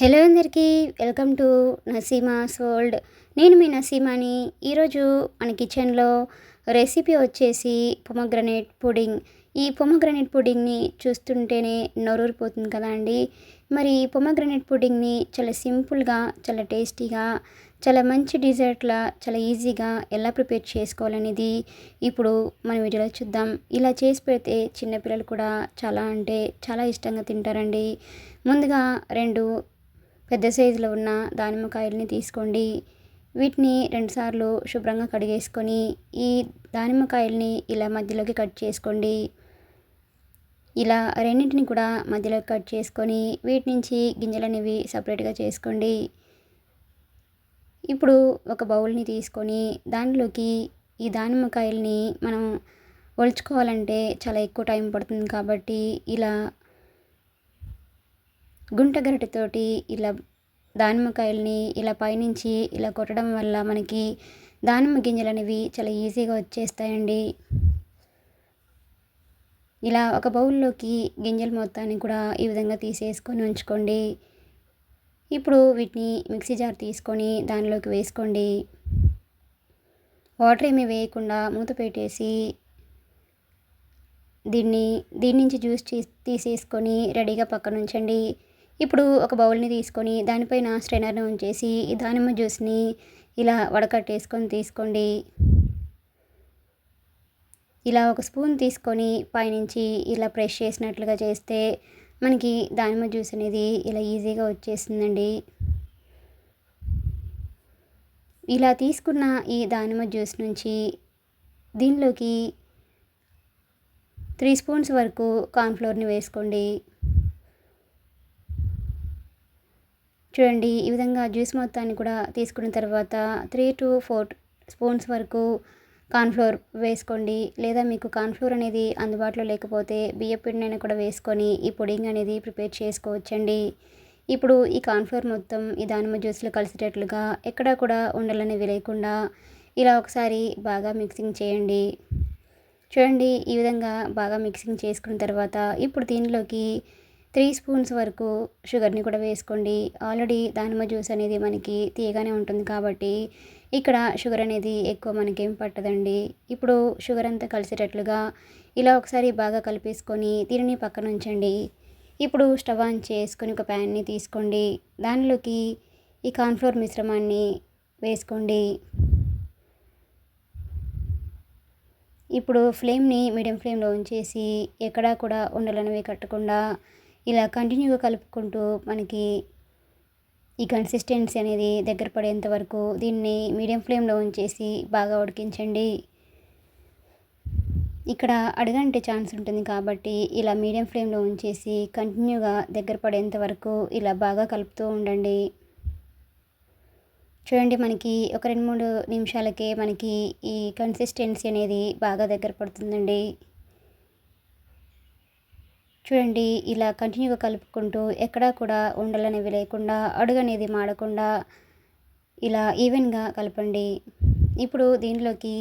Hello అందరికీ welcome to Naseema's world నేను మీ నసీమాని. ఈరోజు మన కిచెన్లో రెసిపీ వచ్చేసి పొమగ్రనేట్ పుడింగ్. ఈ పొమగ్రనేట్ పుడింగ్ని చూస్తుంటేనే నొరూరిపోతుంది కదా అండి? మరి పొమగ్రనేట్ పుడింగ్ని చాలా సింపుల్గా చాలా టేస్టీగా చాలా మంచి డిజర్ట్లా చాలా ఈజీగా ఎలా ప్రిపేర్ చేసుకోవాలనేది ఇప్పుడు మన వీడియోలో చూద్దాం. ఇలా చేసి పెడితే చిన్నపిల్లలు కూడా చాలా అంటే చాలా ఇష్టంగా తింటారండి. ముందుగా రెండు పెద్ద సైజులో ఉన్న దానిమ్మకాయలని తీసుకోండి. వీటిని రెండుసార్లు శుభ్రంగా కడిగేసుకొని ఈ దానిమ్మకాయల్ని ఇలా మధ్యలోకి కట్ చేసుకోండి. ఇలా రెండింటిని కూడా మధ్యలోకి కట్ చేసుకొని వీటి నుంచి గింజలు అనేవి సపరేట్గా చేసుకోండి. ఇప్పుడు ఒక బౌల్ని తీసుకొని దానిలోకి ఈ దానిమ్మకాయల్ని మనం ఒలుచుకోవాలంటే చాలా ఎక్కువ టైం పడుతుంది కాబట్టి ఇలా గుంట గరిటెతోటి ఇలా దానిమ్మకాయల్ని ఇలా పైనుంచి ఇలా కొట్టడం వల్ల మనకి దానిమ్మ గింజలు అనేవి చాలా ఈజీగా వచ్చేస్తాయండి. ఇలా ఒక బౌల్లోకి గింజల మొత్తాన్ని కూడా ఈ విధంగా తీసేసుకొని ఉంచుకోండి. ఇప్పుడు వీటిని మిక్సీ జార్ తీసుకొని దానిలోకి వేసుకోండి. వాటర్ ఏమీ వేయకుండా మూత పెట్టేసి దీన్ని దీని నుంచి జ్యూస్ తీసేసుకొని రెడీగా పక్కన ఉంచండి ఇప్పుడు ఒక బౌల్ని తీసుకొని దానిపైన స్ట్రైనర్ని ఉంచేసి ఈ దానిమ్మ జ్యూస్ని ఇలా వడకట్టేసుకొని తీసుకోండి. ఇలా ఒక స్పూన్ తీసుకొని పైనుంచి ఇలా ప్రెష్ చేసినట్లుగా చేస్తే మనకి దానిమ్మ జ్యూస్ అనేది ఇలా ఈజీగా వచ్చేస్తుందండి. ఇలా తీసుకున్న ఈ దానిమ్మ జ్యూస్ నుంచి దీనిలోకి త్రీ స్పూన్స్ వరకు కార్న్ఫ్లోర్ని వేసుకోండి. చూడండి ఈ విధంగా జ్యూస్ మొత్తాన్ని కూడా తీసుకున్న తర్వాత త్రీ టు ఫోర్ స్పూన్స్ వరకు కార్న్ఫ్లోర్ వేసుకోండి. లేదా మీకు కార్న్ఫ్లోర్ అనేది అందుబాటులో లేకపోతే బియ్యం పిండినైనా కూడా వేసుకొని ఈ పుడింగ్ అనేది ప్రిపేర్ చేసుకోవచ్చండి. ఇప్పుడు ఈ కార్న్ఫ్లోర్ మొత్తం ఈ దానిమ్మ జ్యూస్లో కలిసేటట్లుగా ఎక్కడా కూడా ఉండలనేవి లేకుండా ఇలా ఒకసారి బాగా మిక్సింగ్ చేయండి. చూడండి ఈ విధంగా బాగా మిక్సింగ్ చేసుకున్న తర్వాత ఇప్పుడు దీనిలోకి త్రీ స్పూన్స్ వరకు షుగర్ని కూడా వేసుకోండి. ఆల్రెడీ దానిమ్మ జ్యూస్ అనేది మనకి తీయగానే ఉంటుంది కాబట్టి ఇక్కడ షుగర్ అనేది ఎక్కువ మనకేం పట్టదండి. ఇప్పుడు షుగర్ అంతా కలిసేటట్లుగా ఇలా ఒకసారి బాగా కలిపేసుకొని దీనిని పక్కన ఉంచండి. ఇప్పుడు స్టవ్ ఆన్ చేసుకొని ఒక ప్యాన్ని తీసుకోండి. దానిలోకి ఈ కార్న్ఫ్లోర్ మిశ్రమాన్ని వేసుకోండి. ఇప్పుడు ఫ్లేమ్ని మీడియం ఫ్లేమ్లో ఉంచేసి ఎక్కడా కూడా ఉండలనేవి కట్టకుండా ఇలా కంటిన్యూగా కలుపుకుంటూ మనకి ఈ కన్సిస్టెన్సీ అనేది దగ్గర పడేంత వరకు దీన్ని మీడియం ఫ్లేమ్లో ఉంచేసి బాగా ఉడికించండి. ఇక్కడ అడగంటే ఛాన్స్ ఉంటుంది కాబట్టి ఇలా మీడియం ఫ్లేమ్లో ఉంచేసి కంటిన్యూగా దగ్గర పడేంత వరకు ఇలా బాగా కలుపుతూ ఉండండి. చూడండి మనకి ఒక రెండు మూడు నిమిషాలకే మనకి ఈ కన్సిస్టెన్సీ అనేది బాగా దగ్గర పడుతుందండి. చూడండి ఇలా కంటిన్యూగా కలుపుకుంటూ ఎక్కడా కూడా ఉండలనేవి లేకుండా అడుగు అనేది మాడకుండా ఇలా ఈవెన్గా కలపండి. ఇప్పుడు దీనిలోకి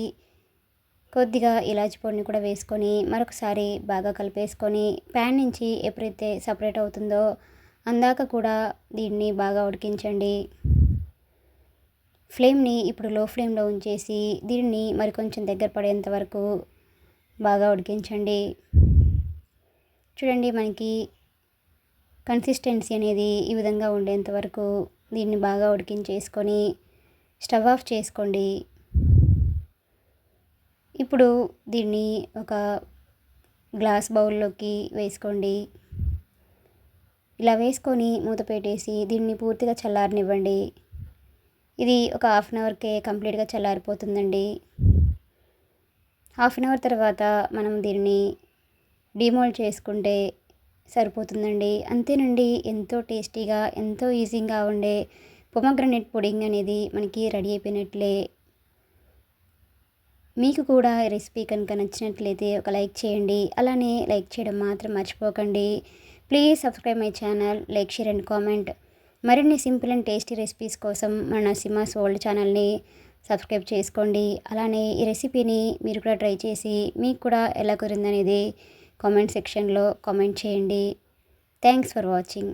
కొద్దిగా ఇలాచి పొడిని కూడా వేసుకొని మరొకసారి బాగా కలిపేసుకొని ప్యాన్ నుంచి ఎప్పుడైతే సపరేట్ అవుతుందో అందాక కూడా దీన్ని బాగా ఉడికించండి. ఫ్లేమ్ని ఇప్పుడు లో ఫ్లేమ్లో ఉంచేసి దీన్ని మరికొంచెం దగ్గర పడేంత వరకు బాగా ఉడికించండి. చూడండి మనకి కన్సిస్టెన్సీ అనేది ఈ విధంగా ఉండేంత వరకు దీన్ని బాగా ఉడికించేసుకొని స్టవ్ ఆఫ్ చేసుకోండి. ఇప్పుడు దీన్ని ఒక గ్లాస్ బౌల్లోకి వేసుకోండి. ఇలా వేసుకొని మూత పెట్టేసి దీన్ని పూర్తిగా చల్లారనివ్వండి. ఇది ఒక హాఫ్ అన్ అవర్కే కంప్లీట్గా చల్లారిపోతుందండి. హాఫ్ అన్ అవర్ తర్వాత మనం దీన్ని డిమోల్డ్ చేసుకుంటే సరిపోతుందండి. అంతేనండి ఎంతో టేస్టీగా ఎంతో ఈజీగా ఉండే పొమగ్రనేట్ పుడింగ్ అనేది మనకి రెడీ అయిపోయినట్లే. మీకు కూడా రెసిపీ కనుక నచ్చినట్లయితే ఒక లైక్ చేయండి. అలానే లైక్ చేయడం మాత్రం మర్చిపోకండి. Please subscribe my channel like share and comment. మరిన్ని సింపుల్ అండ్ టేస్టీ రెసిపీస్ కోసం మన సిమాస్ వరల్డ్ ఛానల్ని సబ్స్క్రైబ్ చేసుకోండి. అలానే ఈ రెసిపీని మీరు కూడా ట్రై చేసి మీకు కూడా ఎలా కురిందనేది కామెంట్ సెక్షన్లో కామెంట్ చేయండి. Thanks for watching.